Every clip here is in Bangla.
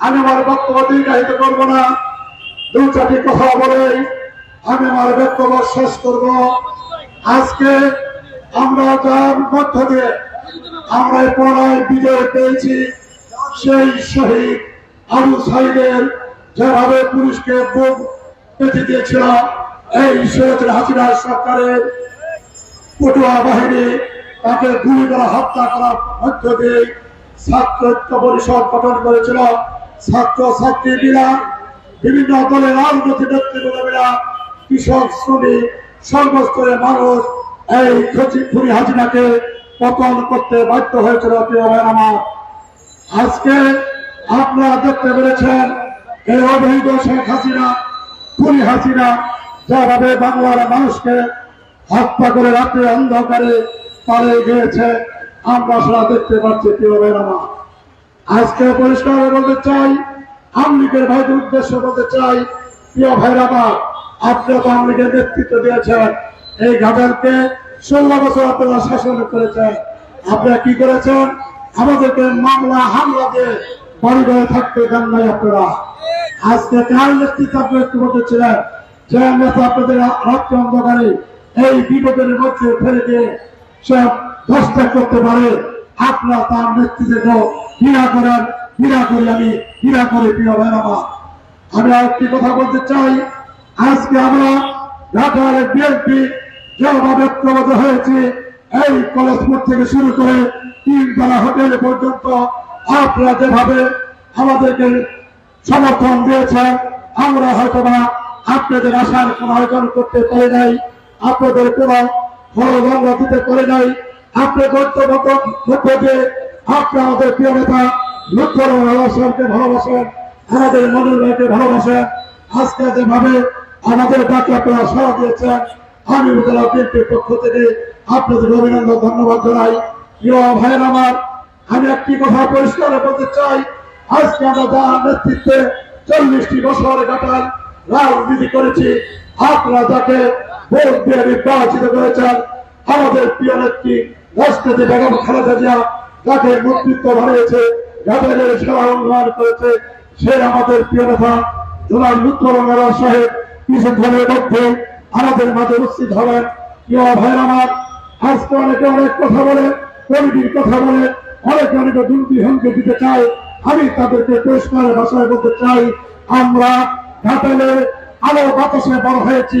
আমি আমার বক্তব্য দীর্ঘায়িত করব না। দু চারটি কথা বলে আমি আমার বক্তব্য শেষ করব। আজকে আমরা যার মধ্য দিয়ে আমরা পড়ায় বিজয় পেয়েছি, সেই শহীদ আবু সাইদের যেভাবে পুলিশকে বুক পেতে দিয়েছিল, এই শেখ হাসিনা সরকারের পটুয়া বাহিনী তাকে গুলি করা হত্যা করার মধ্য দিয়ে ছাত্র পরিষদ গঠন করেছিল ছাত্র ছাত্রীরা বিভিন্ন দলের রাজনৈতিক নেতৃবৃন্দরা, কৃষক, শ্রমিক, সর্বস্তরের মানুষ এই খুনি হাজিনাকে পতন করতে বাধ্য হয়েছিল প্রিয় আমার। আজকে আপনারা দেখতে পেরেছেন এই অবৈধ শেখ হাসিনা, খুনি হাসিনা যেভাবে বাংলার মানুষকে হত্যা করে রাত্রে অন্ধকারে পালিয়ে গিয়েছে। আমরা সেটা দেখতে পাচ্ছি, প্রিয় আমার। আজকে পরিষ্কার বলতে চাই আমলিগের ভাইদের উদ্দেশ্য বলতে চাই, প্রিয় ভাইরা আমার আপনি তো আমলিগের নেতৃত্ব দিয়েছেন। এই ঘাটালকে ষোলো বছর আপনারা শাসন করেছেন। আপনারা কি করেছেন? আমাদেরকে মামলা, হামলা দিয়ে বাড়ি ঘরে থাকতে দেন নাই আপনারা। আজকে কার নেতৃত্ব আপনি একটু বলতেছিলেন যে নেতা, আপনাদের রাত্রে অন্ধকারে এই বিপদের মধ্যে ফেলে দিয়ে সে ধস্তা করতে পারে। আপনারা তার নেতৃত্বে হীরা করেন হীরা করি আমি হীরা করে প্রিয় আমার। আমি আরেকটি কথা বলতে চাই। আজকে আমরা ঢাকার বিএনপি যেভাবে প্রবত হয়েছে। এই কলেজ মোড় থেকে শুরু করে তিন বেলা হোটেল পর্যন্ত আপনারা যেভাবে আমাদেরকে সমর্থন দিয়েছেন, আমরা হয়তো বা আপনাদের আশার কোন আয়োজন করতে পারি নাই, আপনাদের কোন হলভঙ্গ দিতে পারি নাই। আপনি গন্তব্য মধ্য আপনি আমাদের প্রিয় নেতা ভালোবাসেনকে ভালোবাসেন, আমাদের মনের ভাইকে ভালোবাসেন। আজকে যেভাবে আমাদের ডাকে আপনারা সাড়া দিয়েছেন, আমি উপজেলা বিএনপির পক্ষ থেকে আপনাদের অভিনন্দন, ধন্যবাদ জানাই। প্রিয় ভাইয়ের আমার, আমি একটি কথা পরিষ্কার বলতে চাই। আজকে আমরা যার নেতৃত্বে চল্লিশটি বছর কাটান রাজনীতি করেছি, আপনারা যাকে ভোট দিয়ে নির্বাচিত করেছেন। আমাদের প্রিয় নেত্রী রাষ্ট্রপতি বেগম খালেদা জিয়া যাকে নেতৃত্ব বানিয়েছে, যাদের সেবা উন্নয়ন করেছে, সে আমাদের প্রিয় নেতা জনাব লুৎফরঙ্গার সাহেব। কিছুক্ষণের মধ্যে আমাদের মাঝে উপস্থিত হবেন। প্রিয় ভাইয়ের আমার, আজকে অনেকে অনেক কথা বলে, কমিটির কথা বলে, অনেকে অনেকে দুর্নীতি হুমকি দিতে চায়। আমি তাদেরকে পরিষ্কার ভাষায় বলতে চাই, আমরা ঘাটালে আলো বাতাসে বড় হয়েছি।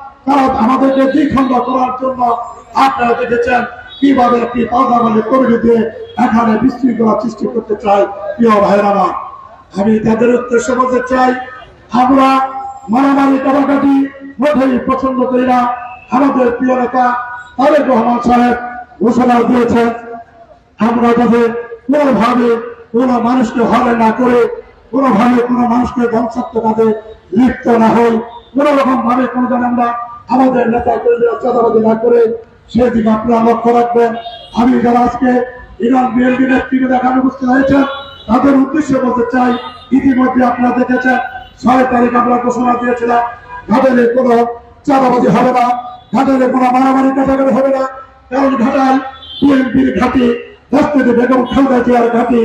তারা আমাদেরকে দ্বিখণ্ড করার জন্য আপনারা দেখেছেন কীভাবে একটি পাল্টামালি কমিটি দিয়ে এখানে বিশৃঙ্খলা সৃষ্টি করতে চাই প্রিয় ভাইরামা আমি তাদের উদ্দেশ্য বলতে চাই, আমরা মারামারি কাটাকাটি মোটেই পছন্দ করি না। আমাদের প্রিয় নেতা তারেক রহমান সাহেব ঘোষণা দিয়েছেন, আমরা যাতে কোনোভাবে কোনো মানুষকে হলে না করে, কোনোভাবে কোনো মানুষকে ধ্বংসাত্মক কাজে লিপ্ত না হই। কোন রকম ভাবে কোনো যেন আমরা আমাদের নেতা কর্মীরা চাঁদাবাদি না করে সেদিকে আপনারা লক্ষ্য রাখবেন। আমি যারা আজকে ইরান বিএলডি নেতৃত্বে দেখানো বুঝতে হয়েছেন, তাদের উদ্দেশ্যে বলতে চাই, ইতিমধ্যে আপনারা দেখেছেন, ছয় তারিখ আমরা ঘোষণা দিয়েছিলাম, ঘাটালে কোনো চাঁদাবাজি হবে না, ঘাটালে কোনো মারামারি কাটাকাটি হবে না। কারণ ঘাটাল বিএনপির ঘাটি রাষ্ট্রপতি বেগম খালেদা জিয়ার ঘাটি।